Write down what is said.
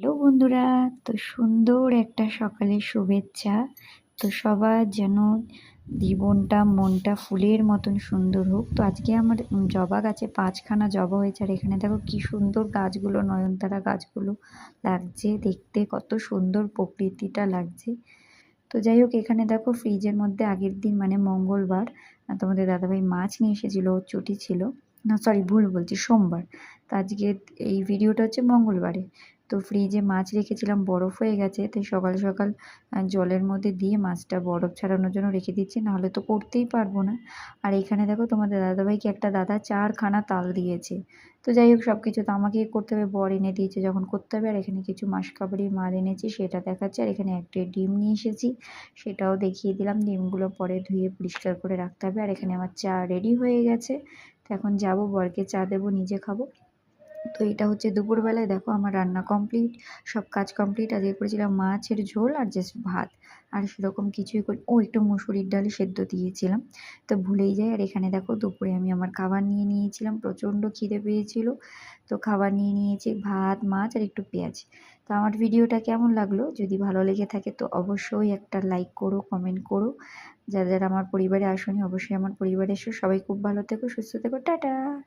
Hello বন্ধুরা, তো সুন্দর একটা সকালের শুভেচ্ছা। তো সবার যেন জীবনটা, মনটা ফুলের মতন সুন্দর হোক। তো আজকে আমার জবা গাছে পাঁচখানা জবা হয়েছে, আর এখানে দেখো কি সুন্দর গাছগুলো, নয়নতারা গাছগুলো লাগছে। দেখতে কত সুন্দর প্রকৃতিটা লাগছে। তো যাই হোক, এখানে দেখো ফ্রিজের মধ্যে আগের দিন মানে মঙ্গলবার, তোমাদের দাদাভাই মাছ নিয়ে এসেছিল, ছুটি ছিল। না সরি ভুল বলছি, সোমবার। তো আজকে এই ভিডিওটা হচ্ছে মঙ্গলবারে। তো ফ্রিজে মাছ রেখেছিলাম, বরফ হয়ে গেছে, তাই সকাল সকাল জলের মধ্যে দিয়ে মাছটা বরফ ছাড়ানোর জন্য রেখে দিচ্ছি, নাহলে তো করতেই পারব না। আর এখানে দেখো তোমাদের দাদাভাইকে একটা দাদা চারখানা তাল দিয়েছে। তো যাই হোক সব কিছু তো আমাকেই করতে হবে, বর এনে দিয়েছে যখন করতে হবে, আর এখানে কিছু মাসকাবারির মাল এনেছি, সেটা দেখাচ্ছে, আর এখানে একটা ডিম নিয়ে এসেছি, সেটাও দেখিয়ে দিলাম, ডিমগুলো পরে ধুয়ে পরিষ্কার করে রাখতে হবে, আর এখানে আমার চা রেডি হয়ে গেছে। তো এখন যাব, বরকে চা দেবো, নিজে খাব। তো এটা হচ্ছে দুপুরবেলায়, দেখো আমার রান্না কমপ্লিট সব কাজ কমপ্লিট আজকে করেছিলাম মাছের ঝোল আর জাস্ট ভাত। আর সেরকম কিছুই করি, ও একটু মুসুরির ডালি সেদ্ধ দিয়েছিলাম। তো ভুলেই যাই, আর এখানে দেখো দুপুরে আমি আমার খাবার নিয়ে নিয়েছিলাম, প্রচণ্ড খিদে পেয়েছিল। তো খাবার নিয়ে নিয়েছি, ভাত, মাছ আর একটু পেঁয়াজ। তো আমার ভিডিওটা কেমন লাগল? যদি ভালো লেগে থাকে তো অবশ্যই একটা লাইক করো কমেন্ট করো। যারা যারা আমার পরিবারে আসনি, অবশ্যই আমার পরিবারে এসো। সবাই খুব ভালো থেকো, সুস্থ থেকো, টাটা!